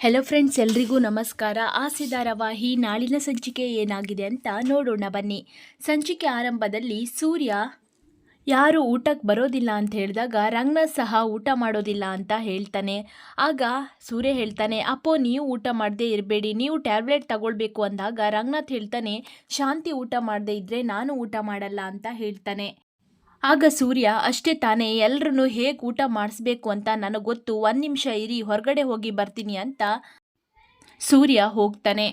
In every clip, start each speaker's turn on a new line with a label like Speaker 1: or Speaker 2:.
Speaker 1: Hello friends ಎಲ್ರಿಗೂ ನಮಸ್ಕಾರ. ಆಸೆ ಧಾರಾವಾಹಿ ನಾಳಿನ ಸಂಚಿಕೆ ಏನಾಗಿದೆ ಅಂತ ನೋಡೋಣ ಬನ್ನಿ. ಸಂಚಿಕೆ ಆರಂಭದಲ್ಲಿ ಸೂರ್ಯ ಯಾರು ಊಟಕ್ಕೆ ಬರೋದಿಲ್ಲ ಅಂತ ಹೇಳಿದಾಗ ರಂಗನಾಥ್ ಸಹ ಊಟ ಮಾಡೋದಿಲ್ಲ ಅಂತ ಹೇಳ್ತಾನೆ. ಆಗ ಸೂರ್ಯ ಹೇಳ್ತಾನೆ, ಅಪ್ಪೋ, ನೀವು ಊಟ ಮಾಡದೇ ಇರಬೇಡಿ, ನೀವು ಟ್ಯಾಬ್ಲೆಟ್ ತಗೊಳ್ಬೇಕು ಅಂದಾಗ ರಂಗನಾಥ್ ಹೇಳ್ತಾನೆ, ಶಾಂತಿ ಊಟ ಮಾಡದೇ ಇದ್ದರೆ ನಾನು ಊಟ ಮಾಡಲ್ಲ ಅಂತ ಹೇಳ್ತಾನೆ. ಆಗ ಸೂರ್ಯ, ಅಷ್ಟೇ ತಾನೇ, ಎಲ್ರನ್ನೂ ಹೇಗೆ ಊಟ ಮಾಡಿಸ್ಬೇಕು ಅಂತ ನನಗೆ ಗೊತ್ತು. ಒಂದು ನಿಮಿಷ ಇರಿ, ಹೊರಗಡೆ ಹೋಗಿ ಬರ್ತೀನಿ ಅಂತ ಸೂರ್ಯ ಹೋಗ್ತಾನೆ.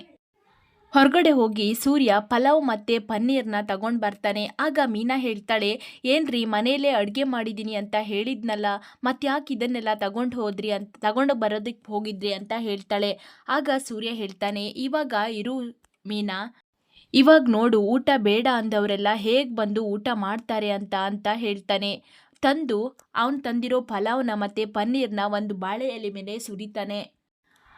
Speaker 1: ಹೊರಗಡೆ ಹೋಗಿ ಸೂರ್ಯ ಪಲಾವ್ ಮತ್ತು ಪನ್ನೀರ್ನ ತಗೊಂಡು ಬರ್ತಾನೆ. ಆಗ ಮೀನಾ ಹೇಳ್ತಾಳೆ, ಏನ್ರಿ, ಮನೆಯಲ್ಲೇ ಅಡುಗೆ ಮಾಡಿದ್ದೀನಿ ಅಂತ ಹೇಳಿದ್ನಲ್ಲ ಮತ್ತೆ ಯಾಕೆ ಇದನ್ನೆಲ್ಲ ತಗೊಂಡು ಹೋದ್ರಿ ಅಂತ ತಗೊಂಡು ಬರೋದಕ್ಕೆ ಹೋಗಿದ್ರಿ ಅಂತ ಹೇಳ್ತಾಳೆ. ಆಗ ಸೂರ್ಯ ಹೇಳ್ತಾನೆ, ಇವಾಗ ಇರು ಮೀನಾ ಇವಾಗ ನೋಡು, ಊಟ ಬೇಡ ಅಂದವರೆಲ್ಲ ಹೇಗೆ ಬಂದು ಊಟ ಮಾಡ್ತಾರೆ ಅಂತ ಅಂತ ಹೇಳ್ತಾನೆ. ತಂದು, ಅವನು ತಂದಿರೋ ಪಲಾವ್ನ ಮತ್ತು ಪನ್ನೀರ್ನ ಒಂದು ಬಾಳೆ ಎಲೆ ಮೇಲೆ ಸುರಿತಾನೆ.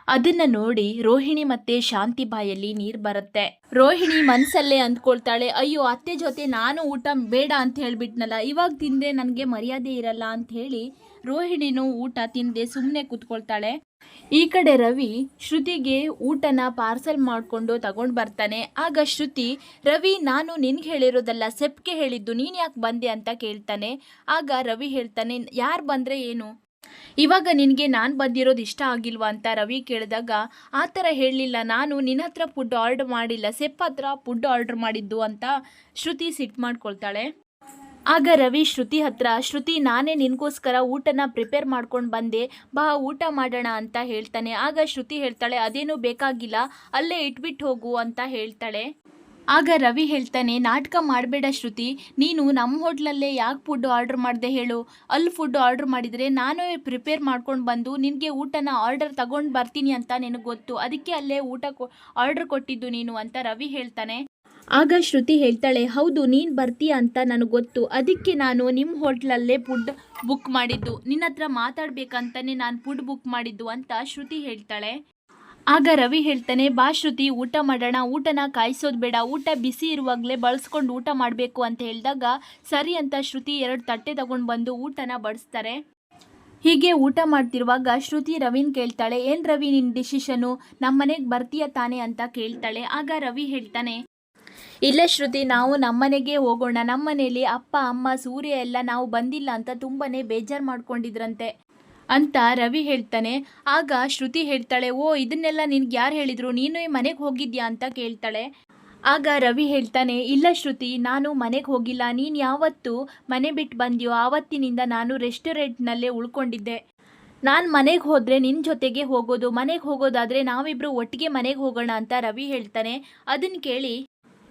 Speaker 1: ಅದನ್ನ ನೋಡಿ ರೋಹಿಣಿ ಮತ್ತೆ ಶಾಂತಿ ಬಾಯಲ್ಲಿ ನೀರು ಬರುತ್ತೆ. ರೋಹಿಣಿ ಮನಸ್ಸಲ್ಲೇ ಅಂದ್ಕೊಳ್ತಾಳೆ, ಅಯ್ಯೋ, ಅತ್ತೆ ಜೊತೆ ನಾನು ಊಟ ಬೇಡ ಅಂತ ಹೇಳ್ಬಿಟ್ನಲ್ಲ, ಇವಾಗ ತಿಂದ್ರೆ ನನಗೆ ಮರ್ಯಾದೆ ಇರಲ್ಲ ಅಂತ ಹೇಳಿ ರೋಹಿಣಿನೂ ಊಟ ತಿಂದೆ ಸುಮ್ಮನೆ ಕೂತ್ಕೊಳ್ತಾಳೆ. ಈ ಕಡೆ ರವಿ ಶ್ರುತಿಗೆ ಊಟನ ಪಾರ್ಸಲ್ ಮಾಡಿಕೊಂಡು ತಗೊಂಡು ಬರ್ತಾನೆ. ಆಗ ಶ್ರುತಿ, ರವಿ, ನಾನು ನಿನ್ಗೆ ಹೇಳಿರೋದಲ್ಲ ಸೆಪ್ಗೆ ಹೇಳಿದ್ದು, ನೀನು ಯಾಕೆ ಬಂದೆ ಅಂತ ಕೇಳ್ತಾನೆ. ಆಗ ರವಿ ಹೇಳ್ತಾನೆ, ಯಾರು ಬಂದರೆ ಏನು? ಇವಾಗ ನಿನಗೆ ನಾನು ಬಂದಿರೋದು ಇಷ್ಟ ಆಗಿಲ್ವಾ? ಅಂತ ರವಿ ಕೇಳಿದಾಗ, ಆ ಥರ ಹೇಳಲಿಲ್ಲ, ನಾನು ನಿನ್ನ ಹತ್ರ ಫುಡ್ ಆರ್ಡರ್ ಮಾಡಿಲ್ಲ, ಸೆಪ್ ಹತ್ರ ಫುಡ್ ಆರ್ಡರ್ ಮಾಡಿದ್ದು, ಅಂತ ಶ್ರುತಿ ಸಿಟ್ ಮಾಡ್ಕೊಳ್ತಾಳೆ. ಆಗ ರವಿ ಶ್ರುತಿ ಹತ್ರ, ಶ್ರುತಿ, ನಾನೇ ನಿನಗೋಸ್ಕರ ಊಟನ ಪ್ರಿಪೇರ್ ಮಾಡ್ಕೊಂಡು ಬಂದೆ. ಬಾ, ಊಟ ಮಾಡೋಣ ಅಂತ ಹೇಳ್ತಾನೆ. ಆಗ ಶ್ರುತಿ ಹೇಳ್ತಾಳೆ, ಅದೇನೂ ಬೇಕಾಗಿಲ್ಲ. ಅಲ್ಲೇ ಇಟ್ಬಿಟ್ಟು ಹೋಗು ಅಂತ ಹೇಳ್ತಾಳೆ. ಆಗ ರವಿ ಹೇಳ್ತಾನೆ, ನಾಟಕ ಮಾಡಬೇಡ ಶ್ರುತಿ. ನೀನು ನಮ್ಮ ಹೋಟ್ಲಲ್ಲೇ ಯಾಕೆ ಫುಡ್ ಆರ್ಡರ್ ಮಾಡಿದೆ ಹೇಳು. ಅಲ್ಲಿ ಫುಡ್ ಆರ್ಡರ್ ಮಾಡಿದರೆ ನಾನು ಪ್ರಿಪೇರ್ ಮಾಡ್ಕೊಂಡು ಬಂದು ನಿನಗೆ ಊಟನ ಆರ್ಡರ್ ತಗೊಂಡು ಬರ್ತೀನಿ ಅಂತ ನಿನಗೆ ಗೊತ್ತು. ಅದಕ್ಕೆ ಅಲ್ಲೇ ಊಟ ಕೊ ಆರ್ಡರ್ ಕೊಟ್ಟಿದ್ದು ನೀನು ಅಂತ ರವಿ ಹೇಳ್ತಾನೆ. ಆಗ ಶ್ರುತಿ ಹೇಳ್ತಾಳೆ, ಹೌದು, ನೀನು ಬರ್ತೀಯ ಅಂತ ನನಗೆ ಗೊತ್ತು. ಅದಕ್ಕೆ ನಾನು ನಿಮ್ಮ ಹೋಟ್ಲಲ್ಲೇ ಫುಡ್ ಬುಕ್ ಮಾಡಿದ್ದು. ನಿನ್ನ ಹತ್ರ ಮಾತಾಡ್ಬೇಕಂತಲೇ ನಾನು ಫುಡ್ ಬುಕ್ ಮಾಡಿದ್ದು ಅಂತ ಶ್ರುತಿ ಹೇಳ್ತಾಳೆ. ಆಗ ರವಿ ಹೇಳ್ತಾನೆ, ಬಾ ಶ್ರುತಿ, ಊಟ ಮಾಡೋಣ. ಊಟನ ಕಾಯಿಸೋದು ಬೇಡ. ಊಟ ಬಿಸಿ ಇರುವಾಗಲೇ ಬಳಸ್ಕೊಂಡು ಊಟ ಮಾಡಬೇಕು ಅಂತ ಹೇಳಿದಾಗ ಸರಿ ಅಂತ ಶ್ರುತಿ ಎರಡು ತಟ್ಟೆ ತಗೊಂಡು ಬಂದು ಊಟನ ಬಡಿಸ್ತಾರೆ. ಹೀಗೆ ಊಟ ಮಾಡ್ತಿರುವಾಗ ಶ್ರುತಿ ರವಿನ್ ಕೇಳ್ತಾಳೆ, ಏನು ರವಿ ನಿನ್ನ ಡಿಸಿಷನು ನಮ್ಮ ಮನೆಗೆ ಬರ್ತೀಯ ತಾನೆ? ಅಂತ ಕೇಳ್ತಾಳೆ. ಆಗ ರವಿ ಹೇಳ್ತಾನೆ ಇಲ್ಲ ಶ್ರುತಿ, ನಾವು ನಮ್ಮನೆಗೆ ಹೋಗೋಣ. ನಮ್ಮನೇಲಿ ಅಪ್ಪ, ಅಮ್ಮ, ಸೂರ್ಯ ಎಲ್ಲ ನಾವು ಬಂದಿಲ್ಲ ಅಂತ ತುಂಬಾನೇ ಬೇಜಾರು ಮಾಡ್ಕೊಂಡಿದ್ರಂತೆ ಅಂತ ರವಿ ಹೇಳ್ತಾನೆ. ಆಗ ಶ್ರುತಿ ಹೇಳ್ತಾಳೆ, ಓ, ಇದನ್ನೆಲ್ಲ ನಿನ್ಗೆ ಯಾರು ಹೇಳಿದ್ರು? ನೀನು ಮನೆಗೆ ಹೋಗಿದ್ಯಾ? ಅಂತ ಕೇಳ್ತಾಳೆ. ಆಗ ರವಿ ಹೇಳ್ತಾನೆ, ಇಲ್ಲ ಶ್ರುತಿ, ನಾನು ಮನೆಗೆ ಹೋಗಿಲ್ಲ. ನೀನು ಯಾವತ್ತು ಮನೆ ಬಿಟ್ಟು ಬಂದ್ಯೋ ಆವತ್ತಿನಿಂದ ನಾನು ರೆಸ್ಟೋರೆಂಟ್ನಲ್ಲೇ ಉಳ್ಕೊಂಡಿದ್ದೆ. ನಾನು ಮನೆಗೆ ಹೋದರೆ ನಿನ್ನ ಜೊತೆಗೆ ಹೋಗೋದು. ಮನೆಗೆ ಹೋಗೋದಾದರೆ ನಾವಿಬ್ಬರು ಒಟ್ಟಿಗೆ ಮನೆಗೆ ಹೋಗೋಣ ಅಂತ ರವಿ ಹೇಳ್ತಾನೆ. ಅದನ್ನು ಕೇಳಿ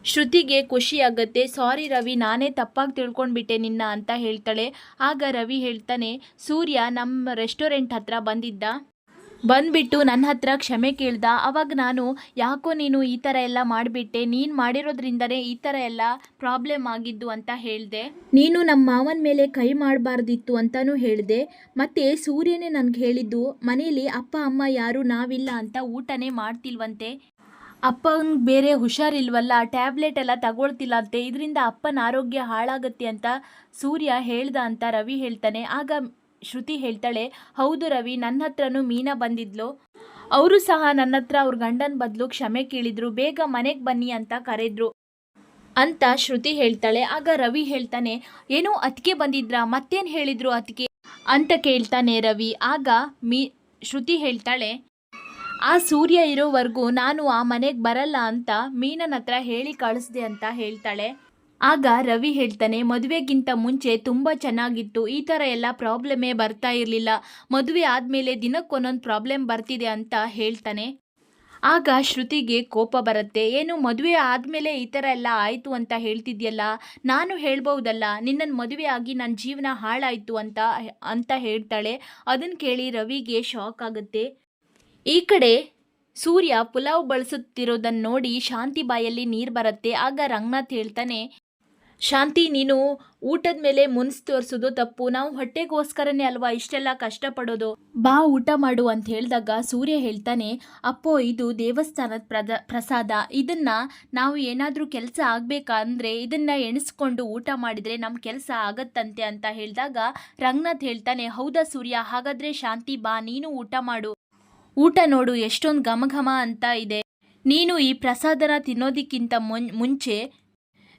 Speaker 1: ಶ್ರುತಿಗೆ ಖುಷಿಯಾಗತ್ತೆ ಸಾರಿ ರವಿ, ನಾನೇ ತಪ್ಪಾಗಿ ತಿಳ್ಕೊಂಡ್ಬಿಟ್ಟೆ ನಿನ್ನ ಅಂತ ಹೇಳ್ತಾಳೆ. ಆಗ ರವಿ ಹೇಳ್ತಾನೆ, ಸೂರ್ಯ ನಮ್ಮ ರೆಸ್ಟೋರೆಂಟ್ ಹತ್ರ ಬಂದಿದ್ದ? ಬಂದ್ಬಿಟ್ಟು ನನ್ನ ಹತ್ರ ಕ್ಷಮೆ ಕೇಳ್ದ. ಅವಾಗ ನಾನು, ಯಾಕೋ ನೀನು ಈ ಥರ ಎಲ್ಲ ಮಾಡಿಬಿಟ್ಟೆ? ನೀನು ಮಾಡಿರೋದ್ರಿಂದನೇ ಈ ಥರ ಎಲ್ಲ ಪ್ರಾಬ್ಲಮ್ ಆಗಿದ್ದು ಅಂತ ಹೇಳಿದೆ. ನೀನು ನಮ್ಮ ಮಾವನ ಮೇಲೆ ಕೈ ಮಾಡಬಾರ್ದಿತ್ತು ಅಂತಲೂ ಹೇಳಿದೆ. ಮತ್ತು ಸೂರ್ಯನೇ ನನಗೆ ಹೇಳಿದ್ದು, ಮನೇಲಿ ಅಪ್ಪ, ಅಮ್ಮ ಯಾರು ನಾವಿಲ್ಲ ಅಂತ ಊಟನೇ ಮಾಡ್ತಿಲ್ವಂತೆ. ಅಪ್ಪಂಗೆ ಬೇರೆ ಹುಷಾರಿಲ್ವಲ್ಲ, ಟ್ಯಾಬ್ಲೆಟ್ ಎಲ್ಲ ತಗೊಳ್ತಿಲ್ಲ ಅಂತೆ, ಇದರಿಂದ ಅಪ್ಪನ ಆರೋಗ್ಯ ಹಾಳಾಗತ್ತೆ ಅಂತ ಸೂರ್ಯ ಹೇಳ್ದ ಅಂತ ರವಿ ಹೇಳ್ತಾನೆ. ಆಗ ಶ್ರುತಿ ಹೇಳ್ತಾಳೆ, ಹೌದು ರವಿ ನನ್ನ ಹತ್ರನೂ ಮೀನಾ ಬಂದಿದ್ಲು. ಅವರು ಸಹ ನನ್ನ ಹತ್ರ ಅವ್ರ ಗಂಡನ ಬದಲು ಕ್ಷಮೆ ಕೇಳಿದ್ರು, ಬೇಗ ಮನೆಗೆ ಬನ್ನಿ ಅಂತ ಕರೆದ್ರು. ಅಂತ ಶ್ರುತಿ ಹೇಳ್ತಾಳೆ. ಆಗ ರವಿ ಹೇಳ್ತಾನೆ, ಏನೋ ಅತ್ತಿಗೆ ಬಂದಿದ್ರಾ, ಮತ್ತೇನು ಹೇಳಿದ್ರು ಅತ್ತಿಗೆ? ಅಂತ ಕೇಳ್ತಾನೆ ರವಿ. ಆಗ ಮೀ, ಶ್ರುತಿ ಹೇಳ್ತಾಳೆ ಆ ಸೂರ್ಯ ಇರೋವರೆಗೂ ನಾನು ಆ ಮನೆಗೆ ಬರಲ್ಲ ಅಂತ ಮೀನನ ಹತ್ರ ಹೇಳಿ ಕಳಿಸ್ದೆ ಅಂತ ಹೇಳ್ತಾಳೆ. ಆಗ ರವಿ ಹೇಳ್ತಾನೆ, ಮದುವೆಗಿಂತ ಮುಂಚೆ ತುಂಬ ಚೆನ್ನಾಗಿತ್ತು. ಈ ಥರ ಎಲ್ಲ ಪ್ರಾಬ್ಲಮ್ಮೇ ಬರ್ತಾ ಇರಲಿಲ್ಲ. ಮದುವೆ ಆದಮೇಲೆ ದಿನಕ್ಕೊಂದೊಂದು ಪ್ರಾಬ್ಲಮ್ ಬರ್ತಿದೆ ಅಂತ ಹೇಳ್ತಾನೆ. ಆಗ ಶ್ರುತಿಗೆ ಕೋಪ ಬರುತ್ತೆ, ಏನು ಮದುವೆ ಆದಮೇಲೆ ಈ ಥರ ಎಲ್ಲ ಆಯಿತು ಅಂತ ಹೇಳ್ತಿದ್ಯಲ್ಲ? ನಾನು ಹೇಳ್ಬೋದಲ್ಲ ನಿನ್ನನ್ನು ಮದುವೆ ಆಗಿ ನನ್ನ ಜೀವನ ಹಾಳಾಯಿತು ಅಂತ ಅಂತ ಹೇಳ್ತಾಳೆ. ಅದನ್ನು ಕೇಳಿ ರವಿಗೆ ಶಾಕ್ ಆಗುತ್ತೆ. ಈ ಕಡೆ ಸೂರ್ಯ ಪುಲಾವ್ ಬಳಸುತ್ತಿರೋದನ್ನು ನೋಡಿ ಶಾಂತಿ ಬಾಯಲ್ಲಿ ನೀರು ಬರುತ್ತೆ. ಆಗ ರಂಗನಾಥ್ ಹೇಳ್ತಾನೆ, ಶಾಂತಿ, ನೀನು ಊಟದ ಮೇಲೆ ಮುನ್ಸ್ ತೋರಿಸೋದು ತಪ್ಪು. ನಾವು ಹೊಟ್ಟೆಗೋಸ್ಕರನೇ ಅಲ್ವಾ ಇಷ್ಟೆಲ್ಲ ಕಷ್ಟಪಡೋದು? ಬಾ, ಊಟ ಮಾಡು ಅಂತ ಹೇಳಿದಾಗ ಸೂರ್ಯ ಹೇಳ್ತಾನೆ, ಅಪ್ಪೋ, ಇದು ದೇವಸ್ಥಾನದ ಪ್ರದ, ಪ್ರಸಾದ. ಇದನ್ನ ನಾವು ಏನಾದರೂ ಕೆಲಸ ಆಗಬೇಕಾ? ಅಂದರೆ ಇದನ್ನ ಎಣಿಸ್ಕೊಂಡು ಊಟ ಮಾಡಿದರೆ ನಮ್ಮ ಕೆಲಸ ಆಗತ್ತಂತೆ ಅಂತ ಹೇಳಿದಾಗ ರಂಗನಾಥ್ ಹೇಳ್ತಾನೆ, ಹೌದಾ ಸೂರ್ಯ, ಹಾಗಾದರೆ ಶಾಂತಿ ಬಾ, ನೀನು ಊಟ ಮಾಡು. ಊಟ ನೋಡು, ಎಷ್ಟೊಂದು ಘಮಘಮ ಘಮ ಅಂತ ಇದೆ. ನೀನು ಈ ಪ್ರಸಾದನ ತಿನ್ನೋದಕ್ಕಿಂತ ಮುಂಚೆ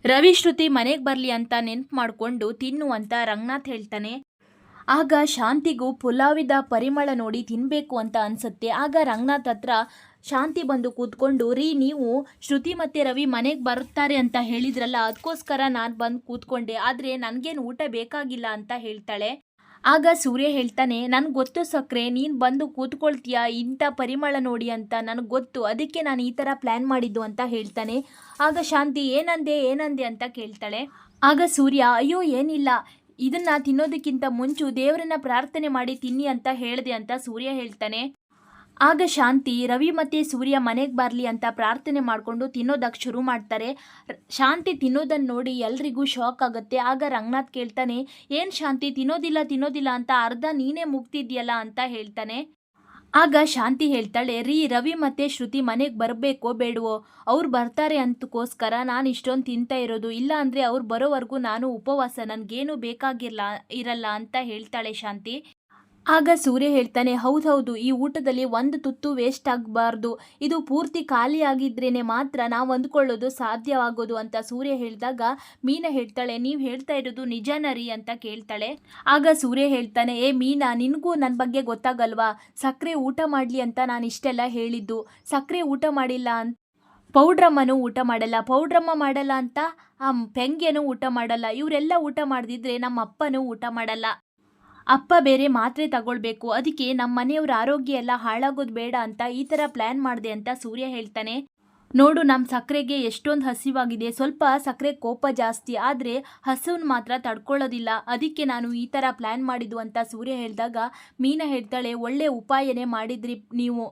Speaker 1: ರವಿ ಶ್ರುತಿ ಮನೆಗೆ ಬರಲಿ ಅಂತ ನೆನ್ಪು ಮಾಡಿಕೊಂಡು ತಿನ್ನು ಅಂತ ರಂಗನಾಥ್ ಹೇಳ್ತಾನೆ. ಆಗ ಶಾಂತಿಗೂ ಪುಲಾವಿದ ಪರಿಮಳ ನೋಡಿ ತಿನ್ನಬೇಕು ಅಂತ ಅನ್ಸುತ್ತೆ. ಆಗ ರಂಗನಾಥ್ ಹತ್ರ ಶಾಂತಿ ಬಂದು ಕೂತ್ಕೊಂಡು, ರೀ, ನೀವು ಶ್ರುತಿ ಮತ್ತು ರವಿ ಮನೆಗೆ ಬರುತ್ತಾರೆ ಅಂತ ಹೇಳಿದ್ರಲ್ಲ ಅದಕ್ಕೋಸ್ಕರ ನಾನು ಬಂದು ಕೂತ್ಕೊಂಡೆ. ಆದರೆ ನನಗೇನು ಊಟ ಬೇಕಾಗಿಲ್ಲ ಅಂತ ಹೇಳ್ತಾಳೆ. ಆಗ ಸೂರ್ಯ ಹೇಳ್ತಾನೆ, ನನಗೆ ಗೊತ್ತು ಸಕ್ರೆ, ನೀನು ಬಂದು ಕೂತ್ಕೊಳ್ತೀಯಾ? ಇಂಥ ಪರಿಮಳ ನೋಡಿ ಅಂತ ನನಗೆ ಗೊತ್ತು. ಅದಕ್ಕೆ ನಾನು ಈ ಥರ ಪ್ಲ್ಯಾನ್ ಮಾಡಿದ್ದು ಅಂತ ಹೇಳ್ತಾನೆ. ಆಗ ಶಾಂತಿ, ಏನಂದೆ ಏನಂದೆ ಅಂತ ಕೇಳ್ತಾಳೆ. ಆಗ ಸೂರ್ಯ, ಅಯ್ಯೋ, ಏನಿಲ್ಲ. ಇದನ್ನ ತಿನ್ನೋದಕ್ಕಿಂತ ಮುಂಚು ದೇವರನ್ನ ಪ್ರಾರ್ಥನೆ ಮಾಡಿ ತಿನ್ನಿ ಅಂತ ಹೇಳಿದೆ ಅಂತ ಸೂರ್ಯ ಹೇಳ್ತಾನೆ. ಆಗ ಶಾಂತಿ, ರವಿ ಮತ್ತು ಸೂರ್ಯ ಮನೆಗೆ ಬರಲಿ ಅಂತ ಪ್ರಾರ್ಥನೆ ಮಾಡಿಕೊಂಡು ತಿನ್ನೋದಕ್ಕೆ ಶುರು ಮಾಡ್ತಾರೆ. ಶಾಂತಿ ತಿನ್ನೋದನ್ನು ನೋಡಿ ಎಲ್ರಿಗೂ ಶಾಕ್ ಆಗುತ್ತೆ. ಆಗ ರಂಗನಾಥ್ ಕೇಳ್ತಾನೆ, ಏನು ಶಾಂತಿ, ತಿನ್ನೋದಿಲ್ಲ ತಿನ್ನೋದಿಲ್ಲ ಅಂತ ಅರ್ಧ ನೀನೇ ಮುಗ್ತಿದ್ಯಲ್ಲ ಅಂತ ಹೇಳ್ತಾನೆ. ಆಗ ಶಾಂತಿ ಹೇಳ್ತಾಳೆ, ರೀ, ರವಿ ಮತ್ತು ಶ್ರುತಿ ಮನೆಗೆ ಬರಬೇಕೋ ಬೇಡವೋ? ಅವ್ರು ಬರ್ತಾರೆ ಅಂತಕ್ಕೋಸ್ಕರ ನಾನು ಇಷ್ಟೊಂದು ತಿಂತಾ ಇರೋದು. ಇಲ್ಲ ಅಂದರೆ ಅವ್ರು ಬರೋವರೆಗೂ ನಾನು ಉಪವಾಸ, ನನಗೇನು ಬೇಕಾಗಿರಲ್ಲ ಇರಲ್ಲ ಅಂತ ಹೇಳ್ತಾಳೆ ಶಾಂತಿ. ಆಗ ಸೂರ್ಯ ಹೇಳ್ತಾನೆ ಹೌದೌದು ಈ ಊಟದಲ್ಲಿ ಒಂದು ತುತ್ತು ವೇಸ್ಟ್ ಆಗಬಾರ್ದು. ಇದು ಪೂರ್ತಿ ಖಾಲಿ ಆಗಿದ್ರೇನೆ ಮಾತ್ರ ನಾವು ಅಂದ್ಕೊಳ್ಳೋದು ಸಾಧ್ಯವಾಗೋದು, ಅಂತ ಸೂರ್ಯ ಹೇಳಿದಾಗ ಮೀನಾ ಹೇಳ್ತಾಳೆ, ನೀವು ಹೇಳ್ತಾ ಇರೋದು ನಿಜನ ಅಂತ ಕೇಳ್ತಾಳೆ. ಆಗ ಸೂರ್ಯ ಹೇಳ್ತಾನೆ, ಏ ಮೀನಾ, ನಿನಗೂ ನನ್ನ ಬಗ್ಗೆ ಗೊತ್ತಾಗಲ್ವಾ? ಸಕ್ಕರೆ ಊಟ ಮಾಡಲಿ ಅಂತ ನಾನು ಇಷ್ಟೆಲ್ಲ ಹೇಳಿದ್ದು. ಸಕ್ಕರೆ ಊಟ ಮಾಡಿಲ್ಲ ಅಂತ ಪೌಡ್ರಮ್ಮನೂ ಊಟ ಮಾಡಲ್ಲ. ಪೌಡ್ರಮ್ಮ ಮಾಡಲ್ಲ ಅಂತ, ಆ ಊಟ ಮಾಡಲ್ಲ. ಇವರೆಲ್ಲ ಊಟ ಮಾಡದಿದ್ರೆ ನಮ್ಮ ಅಪ್ಪನೂ ಊಟ ಮಾಡಲ್ಲ. ಅಪ್ಪ ಬೇರೆ ಮಾತ್ರೆ ತಗೊಳ್ಬೇಕು. ಅದಕ್ಕೆ ನಮ್ಮ ಮನೆಯವ್ರ ಆರೋಗ್ಯ ಎಲ್ಲ ಹಾಳಾಗೋದು ಬೇಡ ಅಂತ ಈ ಥರ ಪ್ಲ್ಯಾನ್ ಮಾಡಿದೆ ಅಂತ ಸೂರ್ಯ ಹೇಳ್ತಾನೆ. ನೋಡು ನಮ್ಮ ಸಕ್ಕರೆಗೆ ಎಷ್ಟೊಂದು ಹಸಿವಾಗಿದೆ. ಸ್ವಲ್ಪ ಸಕ್ಕರೆ ಕೋಪ ಜಾಸ್ತಿ. ಆದರೆ ಹಸುವನ್ನ ಮಾತ್ರ ತಡ್ಕೊಳ್ಳೋದಿಲ್ಲ. ಅದಕ್ಕೆ ನಾನು ಈ ಥರ ಪ್ಲ್ಯಾನ್ ಮಾಡಿದ್ದು ಅಂತ ಸೂರ್ಯ ಹೇಳಿದಾಗ ಮೀನಾ ಹೇಳ್ತಾಳೆ, ಒಳ್ಳೆ ಉಪಾಯನೇ ಮಾಡಿದ್ರಿ ನೀವು.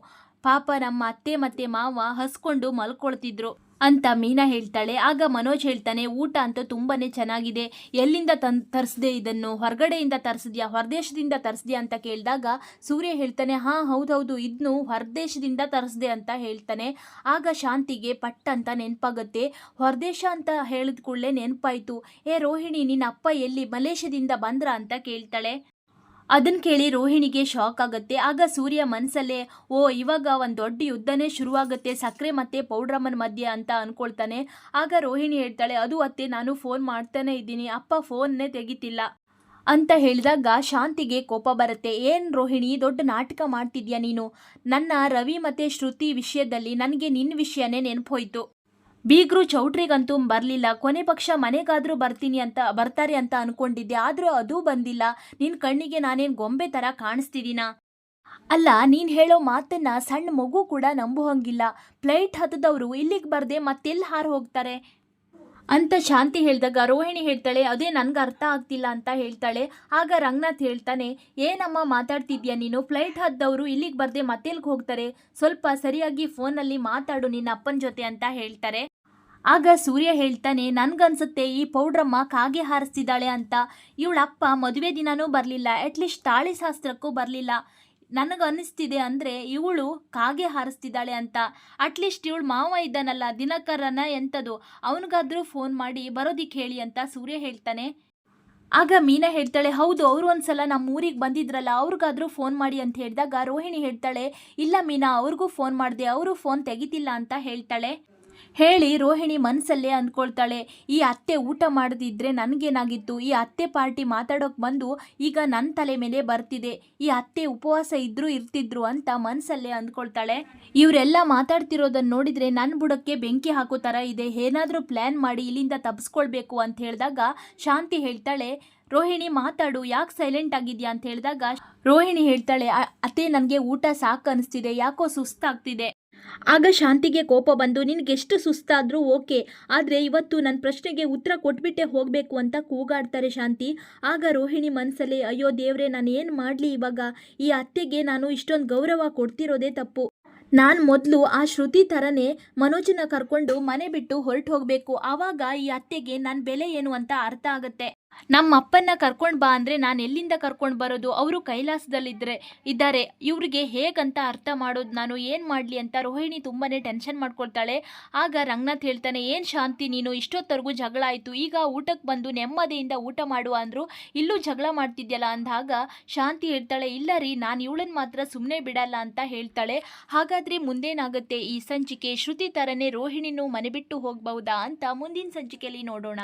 Speaker 1: ಪಾಪ ನಮ್ಮ ಅತ್ತೆ ಮತ್ತು ಮಾವ ಹಸ್ಕೊಂಡು ಮಲ್ಕೊಳ್ತಿದ್ರು. ಅಂತ ಮೀನಾ ಹೇಳ್ತಾಳೆ. ಆಗ ಮನೋಜ್ ಹೇಳ್ತಾನೆ, ಊಟ ಅಂತೂ ತುಂಬಾ ಚೆನ್ನಾಗಿದೆ. ಎಲ್ಲಿಂದ ತನ್ ತರಿಸ್ದೆ ಇದನ್ನು? ಹೊರಗಡೆಯಿಂದ ತರಿಸಿದ್ಯಾ? ಹೊರದೇಶದಿಂದ ತರಿಸ್ದೆ ಅಂತ ಕೇಳಿದಾಗ ಸೂರ್ಯ ಹೇಳ್ತಾನೆ, ಹಾಂ, ಹೌದೌದು ಇದನ್ನು ಹೊರದೇಶದಿಂದ ತರಿಸ್ದೆ ಅಂತ ಹೇಳ್ತಾನೆ. ಆಗ ಶಾಂತಿಗೆ ಪಟ್ ಅಂತ ನೆನಪಾಗುತ್ತೆ. ಹೊರದೇಶ ಅಂತ ಹೇಳಿದ ಕೂಡಲೇ ನೆನಪಾಯಿತು. ಏ ರೋಹಿಣಿ, ನಿನ್ನ ಅಪ್ಪ ಎಲ್ಲಿ ಮಲೇಷ್ಯಾದಿಂದ ಬಂದ್ರ? ಅಂತ ಕೇಳ್ತಾಳೆ. ಅದನ್ನು ಕೇಳಿ ರೋಹಿಣಿಗೆ ಶಾಕ್ ಆಗುತ್ತೆ. ಆಗ ಸೂರ್ಯ ಮನಸ್ಸಲ್ಲೇ ಓ, ಇವಾಗ ಒಂದು ದೊಡ್ಡ ಯುದ್ಧನೇ ಶುರುವಾಗುತ್ತೆ. ಸಕ್ಕರೆ ಮತ್ತೆ ಪೌಡ್ರಮ್ಮನ ಮಧ್ಯೆ ಅಂತ ಅಂದ್ಕೊಳ್ತಾನೆ ಆಗ ರೋಹಿಣಿ ಹೇಳ್ತಾಳೆ, ಅದು ಅತ್ತೆ, ನಾನು ಫೋನ್ ಮಾಡ್ತಾನೆ ಇದ್ದೀನಿ. ಅಪ್ಪ ಫೋನ್ನೇ ತೆಗಿತಿಲ್ಲ. ಅಂತ ಹೇಳಿದಾಗ ಶಾಂತಿಗೆ ಕೋಪ ಬರುತ್ತೆ. ಏನು ರೋಹಿಣಿ, ದೊಡ್ಡ ನಾಟಕ ಮಾಡ್ತಿದ್ಯಾ ನೀನು? ನನ್ನ ರವಿ ಮತ್ತು ಶ್ರುತಿ ವಿಷಯದಲ್ಲಿ ನನಗೆ ನಿನ್ನ ವಿಷಯನೇ ನೆನಪೋಯ್ತು. ಬೀಗರು ಚೌಟ್ರಿಗಂತೂ ಬರಲಿಲ್ಲ. ಕೊನೆ ಪಕ್ಷ ಮನೆಗಾದರೂ ಬರ್ತೀನಿ ಅಂತ, ಬರ್ತಾರೆ ಅಂತ ಅನ್ಕೊಂಡಿದ್ದೆ. ಆದರೂ ಅದೂ ಬಂದಿಲ್ಲ. ನಿನ್ನ ಕಣ್ಣಿಗೆ ನಾನೇನು ಗೊಂಬೆ ಥರ ಕಾಣಿಸ್ತಿದ್ದೀನ ಅಲ್ಲ, ನೀನು ಹೇಳೋ ಮಾತನ್ನ ಸಣ್ಣ ಮಗು ಕೂಡ ನಂಬುವಂಗಿಲ್ಲ ಫ್ಲೈಟ್ ಹತ್ತದವರು ಇಲ್ಲಿಗೆ ಬರದೆ ಮತ್ತೆಲ್ಲಿ ಹಾರು ಹೋಗ್ತಾರೆ? ಅಂತ ಶಾಂತಿ ಹೇಳಿದಾಗ ರೋಹಿಣಿ ಹೇಳ್ತಾಳೆ, ಅದೇ ನನಗೆ ಅರ್ಥ ಆಗ್ತಿಲ್ಲ ಅಂತ ಹೇಳ್ತಾಳೆ. ಆಗ ರಂಗನಾಥ್ ಹೇಳ್ತಾನೆ, ಏನಮ್ಮ ಮಾತಾಡ್ತಿದ್ಯಾ ನೀನು? ಫ್ಲೈಟ್ ಹದ್ದವರು ಇಲ್ಲಿಗೆ ಬರದೆ ಮತ್ತೆಲ್ಗೆ ಹೋಗ್ತಾರೆ? ಸ್ವಲ್ಪ ಸರಿಯಾಗಿ ಫೋನಲ್ಲಿ ಮಾತಾಡು ನಿನ್ನ ಅಪ್ಪನ ಜೊತೆ ಅಂತ ಹೇಳ್ತಾರೆ. ಆಗ ಸೂರ್ಯ ಹೇಳ್ತಾನೆ, ನನ್ಗನ್ಸುತ್ತೆ ಈ ಪೌಡ್ರಮ್ಮ ಕಾಗೆ ಹಾರಿಸ್ತಿದ್ದಾಳೆ ಅಂತ. ಇವಳಪ್ಪ ಮದುವೆ ದಿನನೂ ಬರಲಿಲ್ಲ ಅಟ್ಲೀಸ್ಟ್ ತಾಳಿ ಶಾಸ್ತ್ರಕ್ಕೂ ಬರಲಿಲ್ಲ. ನನಗೆ ಅನ್ನಿಸ್ತಿದೆ ಅಂದರೆ ಇವಳು ಕಾಗೆ ಹಾರಿಸ್ತಿದ್ದಾಳೆ ಅಂತ. ಅಟ್ಲೀಸ್ಟ್ ಇವಳು ಮಾವ ಇದ್ದಾನಲ್ಲ, ದಿನಕರನ ಎಂಥದು ಅವನಿಗಾದರೂ ಫೋನ್ ಮಾಡಿ ಬರೋದಿಕ್ಕೆ ಹೇಳಿ ಅಂತ ಸೂರ್ಯ ಹೇಳ್ತಾನೆ. ಆಗ ಮೀನಾ ಹೇಳ್ತಾಳೆ, ಹೌದು, ಅವರು ಒಂದ್ಸಲ ನಮ್ಮ ಊರಿಗೆ ಬಂದಿದ್ರಲ್ಲ, ಅವ್ರಿಗಾದ್ರೂ ಫೋನ್ ಮಾಡಿ ಅಂತ ಹೇಳಿದಾಗ ರೋಹಿಣಿ ಹೇಳ್ತಾಳೆ, ಇಲ್ಲ ಮೀನಾ, ಅವ್ರಿಗೂ ಫೋನ್ ಮಾಡಿದೆ, ಅವರು ಫೋನ್ ತೆಗಿತಿಲ್ಲ ಅಂತ ಹೇಳ್ತಾಳೆ. ಹೇಳಿ ರೋಹಿಣಿ ಮನಸ್ಸಲ್ಲೇ ಅಂದ್ಕೊಳ್ತಾಳೆ, ಈ ಅತ್ತೆ ಊಟ ಮಾಡದಿದ್ರೆ ನನಗೇನಾಗಿತ್ತು? ಈ ಅತ್ತೆ ಪಾರ್ಟಿ ಮಾತಾಡೋಕೆ ಬಂದು ಈಗ ನನ್ನ ತಲೆ ಮೇಲೆ ಬರ್ತಿದೆ. ಈ ಅತ್ತೆ ಉಪವಾಸ ಇದ್ರೂ ಇರ್ತಿದ್ರು ಅಂತ ಮನಸ್ಸಲ್ಲೇ ಅಂದ್ಕೊಳ್ತಾಳೆ. ಇವರೆಲ್ಲ ಮಾತಾಡ್ತಿರೋದನ್ನ ನೋಡಿದ್ರೆ ನನ್ನ ಬುಡಕ್ಕೆ ಬೆಂಕಿ ಹಾಕೋ ಥರ ಇದೆ. ಏನಾದರೂ ಪ್ಲ್ಯಾನ್ ಮಾಡಿ ಇಲ್ಲಿಂದ ತಪ್ಪಿಸ್ಕೊಳ್ಬೇಕು ಅಂತ ಹೇಳಿದಾಗ ಶಾಂತಿ ಹೇಳ್ತಾಳೆ, ರೋಹಿಣಿ ಮಾತಾಡು, ಯಾಕೆ ಸೈಲೆಂಟ್ ಆಗಿದ್ಯಾ? ಅಂತ ಹೇಳಿದಾಗ ರೋಹಿಣಿ ಹೇಳ್ತಾಳೆ ಅತ್ತೆ ನನಗೆ ಊಟ ಸಾಕು ಅನಿಸ್ತಿದೆ, ಯಾಕೋ ಸುಸ್ತಾಗ್ತಿದೆ. ಆಗ ಶಾಂತಿಗೆ ಕೋಪ ಬಂದು, ನಿನಗೆಷ್ಟು ಸುಸ್ತಾದರೂ ಓಕೆ, ಆದರೆ ಇವತ್ತು ನನ್ನ ಪ್ರಶ್ನೆಗೆ ಉತ್ತರ ಕೊಟ್ಬಿಟ್ಟೆ ಹೋಗಬೇಕು ಅಂತ ಕೂಗಾಡ್ತಾರೆ ಶಾಂತಿ. ಆಗ ರೋಹಿಣಿ ಮನಸ್ಸಲ್ಲಿ ಅಯ್ಯೋ ದೇವ್ರೆ, ನಾನು ಏನು ಮಾಡಲಿ ಇವಾಗ? ಈ ಅತ್ತೆಗೆ ನಾನು ಇಷ್ಟೊಂದು ಗೌರವ ಕೊಡ್ತಿರೋದೇ ತಪ್ಪು. ನಾನು ಮೊದಲು ಆ ಶ್ರುತಿ ಥರನೇ ಮನೋಜನ ಕರ್ಕೊಂಡು ಮನೆ ಬಿಟ್ಟು ಹೊರಟು ಹೋಗಬೇಕು ಆವಾಗ ಈ ಅತ್ತೆಗೆ ನನ್ನ ಬೆಲೆ ಏನು ಅಂತ ಅರ್ಥ ಆಗುತ್ತೆ. ನಮ್ಮ ಅಪ್ಪನ್ನ ಕರ್ಕೊಂಡು ಬಾ ಅಂದರೆ ನಾನು ಎಲ್ಲಿಂದ ಕರ್ಕೊಂಡು ಬರೋದು? ಅವರು ಕೈಲಾಸದಲ್ಲಿದ್ದರೆ ಇದ್ದಾರೆ. ಇವರಿಗೆ ಹೇಗಂತ ಅರ್ಥ ಮಾಡೋದು ನಾನು ಏನು ಮಾಡಲಿ ಅಂತ ರೋಹಿಣಿ ತುಂಬಾ ಟೆನ್ಷನ್ ಮಾಡ್ಕೊಳ್ತಾಳೆ. ಆಗ ರಂಗನಾಥ್ ಹೇಳ್ತಾನೆ, ಏನು ಶಾಂತಿ ನೀನು? ಇಷ್ಟೊತ್ತರ್ಗೂ ಜಗಳ ಆಯಿತು. ಈಗ ಊಟಕ್ಕೆ ಬಂದು ನೆಮ್ಮದಿಯಿಂದ ಊಟ ಮಾಡುವ ಅಂದರು, ಇಲ್ಲೂ ಜಗಳ ಮಾಡ್ತಿದ್ಯಲ್ಲ ಅಂದಾಗ ಶಾಂತಿ ಹೇಳ್ತಾಳೆ, ಇಲ್ಲ ರೀ, ನಾನು ಇವಳನ್ನ ಮಾತ್ರ ಸುಮ್ಮನೆ ಬಿಡಲ್ಲ ಅಂತ ಹೇಳ್ತಾಳೆ. ಹಾಗಾದರೆ ಮುಂದೇನಾಗುತ್ತೆ? ಈ ಸಂಚಿಕೆ ಶ್ರುತಿ ಥರನೇ ರೋಹಿಣಿನೂ ಮನೆ ಬಿಟ್ಟು ಹೋಗ್ಬಹುದಾ ಅಂತ ಮುಂದಿನ ಸಂಚಿಕೆಯಲ್ಲಿ ನೋಡೋಣ.